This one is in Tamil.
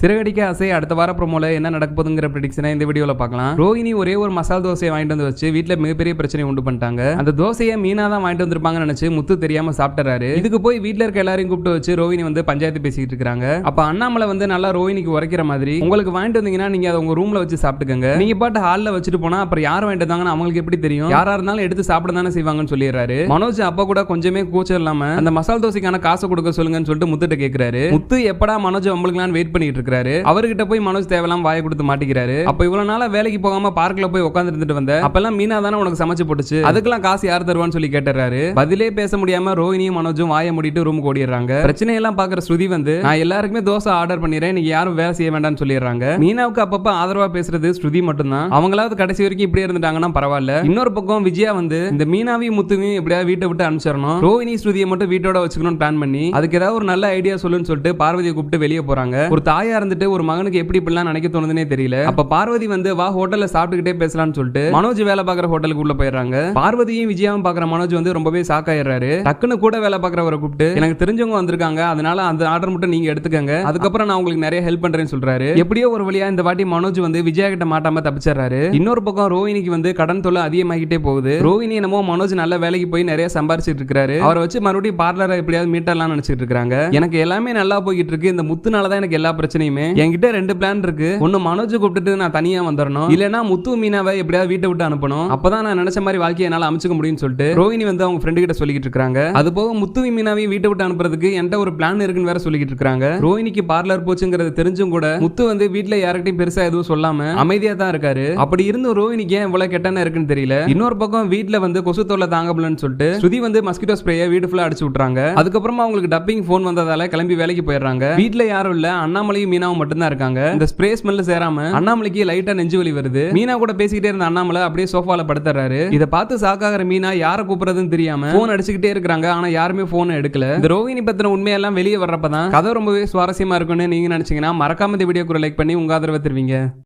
சிறகடிக்க ஆசை அடுத்த வார ப்ரோமோல என்ன நடக்க போதுங்கிற ப்ரெடிக்ஷனை இந்த வீடியோல பார்க்கலாம். ரோஹினி ஒரே ஒரு மசால் தோசையை வாங்கிட்டு வந்து வச்சு வீட்ல மிகப்பெரிய பிரச்சனை உண்டு பண்ணிட்டாங்க. அந்த தோசையை மீனா தான் வாங்கிட்டு வந்திருப்பாங்கன்னு நினைச்சு முத்து தெரியாம சாப்பிட்டுறாரு. இதுக்கு போய் வீட்ல இருக்க எல்லாரையும் கூப்பிட்டு வச்சு ரோஹினி வந்து பஞ்சாயத்து பேசிட்டு இருக்காங்க. அப்ப அண்ணாமலை வந்து நல்லா ரோஹினிக்கு உரைக்கிற மாதிரி உங்களுக்கு வாங்கிட்டு வந்தீங்கன்னா நீங்க அதை உங்க ரூம்ல வச்சு சாப்பிட்டுக்கங்க. நீங்க பாட்டு ஹால்ல வச்சுட்டு போனா அப்புறம் யார் வாங்கிட்டு வந்தாங்கன்னு அவங்களுக்கு எப்படி தெரியும்? யாரா இருந்தாலும் எடுத்து சாப்பிட தானே செய்வாங்கன்னு சொல்லிடுறாரு. மனோஜ் அப்பா கூட கொஞ்சமே கூச்சம் இல்லாம அந்த மசால் தோசைக்கான காசை கொடுக்க சொல்லுங்கன்னு சொல்லிட்டு முத்துட்ட கேக்குறாரு. முத்து எப்படா மனோஜ் உங்களுக்கு வெயிட் பண்ணிட்டு இருக்கிறாரு அவர்கிட்ட போய் மனோஜ் தேவையில்லாம வாய கொடுத்து மாட்டிக்கிறாரு. அப்ப இவ்வளவு நாளா வேலைக்கு போகாம பார்க்ல போய் உட்கார்ந்து இருந்துட்டு வந்த அப்பெல்லாம் மீனா தானே உனக்கு சமைச்சு போட்டுச்சு. அதுக்கெல்லாம் காசு யார் தருவான்னு சொல்லி கேட்டுறாரு. பதிலே பேச முடியாம ரோஹினியும் மனோஜும் வாய மூடிட்டு ரூம் ஓடிடுறாங்க. பிரச்சனையெல்லாம் பாக்குற ஸ்ருதி வந்து நான் எல்லாருக்குமே தோசை ஆர்டர் பண்ணிடுறேன் நீங்க யாரும் வேலை செய்ய வேண்டாம்னு சொல்லிடுறாங்க. மீனாவுக்கு அப்பப்ப ஆதரவா பேசுறது ஸ்ருதி மட்டும்தான். அவங்களாவது கடைசி வரைக்கும் இப்படியே இருந்துட்டாங்கன்னா பரவாயில்ல. இன்னொரு பக்கம் விஜயா வந்து இந்த மீனாவையும் முத்துவையும் எப்படியா வீட்டை விட்டு அனுப்பிச்சிடணும். ரோஹினி ஸ்ருதியை மட்டும் வீட்டோட வச்சுக்கணும்னு பிளான் பண்ணி அதுக்கு ஏதாவது ஒரு நல்ல ஐடியா சொல்லுன்னு சொல்லிட்டு பார்வதியை கூப்பிட்டு வெளியே போறாங்க. ஒரு தாயா இருந்துட்டு ஒரு மகனுக்கு எப்படி இப்படிலாம் நினைக்க தோணுதுனே தெரியல. அப்ப பார்வதி வந்து வா ஹோட்டல்ல சாப்பிட்டுக்கிட்டே பேசலாம்னு சொல்லிட்டு மனோஜ் வேலை பார்க்குற ஹோட்டலுக்கு உள்ள போயிடுறாங்க. பார்வதியும் விஜயாவும் பார்க்குற மனோஜ் வந்து ரொம்பவே சாக்காயிடுறாரு டக்குன்னு கூட வேலை பார்க்குறவரை கூப்பிட்டு எனக்கு தெரிஞ்சவங்க வந்திருக்காங்க. அதனால அந்த ஆர்டர் மட்டும் நீங்க எடுத்துக்கங்க. அதுக்கப்புறம் நான் உங்களுக்கு நிறைய ஹெல்ப் பண்றேன்னு சொல்றாரு. எப்படியோ ஒரு வழியா இந்த வாட்டி மனோஜ் வந்து விஜயா கிட்ட மாட்டாம தப்பிச்சிடுறாரு. இன்னொரு பக்கம் ரோஹினிக்கு வந்து கடன் தொல்லை அதிகமாகிட்டே போகுது. ரோஹினி என்னமோ மனோஜ் நல்ல வேலைக்கு போய் நிறைய சம்பாரிச்சிட்டு இருக்காரு. அவரை வச்சு மறுபடியும் பார்லரை எப்படியாவது மீட்டர்லாம் நினைச்சிட்டு இருக்காங்க. எனக்கு எல்லாமே நல்லா போய்கிட்டு இருக்கு. இந்த முத்துனால தான் எனக்கு எல்லா பிரச்சனையும் என்கிட்ட ரெண்டு பிளான் இருக்கு. ஒன்னு மனோஜ் கூப்பிட்டுட்டு நான் தனியா வந்துடணும் இல்லனா முத்து மீனாவை எப்படியாவது வீட்டை விட்டு அனுப்பணும். அப்பதான் நான் நினைச்ச மாதிரி வாழ்க்கையை என்னால அமைச்சுக்க முடியும்னு சொல்லிட்டு ரோஹினி வந்து அவங்க ஃப்ரெண்டு கிட்ட சொல்லிக்கிட்டு இருக்காங்க. அது போக முத்து மீனாவையும் வீட்டை விட்டு அனுப்புறதுக்கு என்கிட்ட ஒரு பிளான் இருக்குன்னு வேற சொல்லிக்கிட்டு இருக்காங்க. ரோஹினிக்கு பார்லர் போச்சுங்கிறது தெரிஞ்சும் கூட முத்து வந்து வீட்டுல யார்கிட்டயும் பெருசா எதுவும் சொல்லாம அமைதியா தான் இருக்காரு. அப்படி இருந்தும் ரோஹினிக்கு ஏன் இவ்வளவு கெட்டன இருக்குன்னு தெரியல. இன்னொரு பக்கம் வீட்டுல வந்து கொசு தொல்லை தாங்கப்பலன்னு சொல்லிட்டு ஸ்ருதி வந்து மஸ்கிட்டோ ஸ்ப்ரேயை வீடு ஃபுல்லா அடிச்சு விட்டுறாங்க. அதுக்கப்புறமா அவங்களுக்கு டப்பிங் ஃபோன் வந்ததால கிளம்பி வேலைக்கு போயிடுறாங்க. வீட்டுல யாரும் இல்ல அண்ணாமலையும் மீனாவும் மட்டும்தான் இருக்காங்க. இந்த ஸ்ப்ரே ஸ்மெல்ல சேராம அண்ணாமலைக்கு லைட்டா நெஞ்சு வலி வருது. மீனா கூட பேசிக்கிட்டே இருந்த அண்ணாமலை அப்படியே சோஃபால படுத்துறாரு. இதை பார்த்து சாக்காகிற மீனா யாரை கூப்பிடுறதுன்னு தெரியாம போன் அடிச்சுக்கிட்டே இருக்காங்க ஆனா யாருமே போன் எடுக்கல. இந்த ரோஹினி பத்தின உண்மையெல்லாம் வெளியே வர்றப்பதான் கதை ரொம்பவே சுவாரஸ்யமா இருக்கும்னு நீங்க நினைச்சீங்கன்னா மறக்காம இந்த வீடியோக்கு லைக் பண்ணி உங்க ஆதரவை தருவீங்க.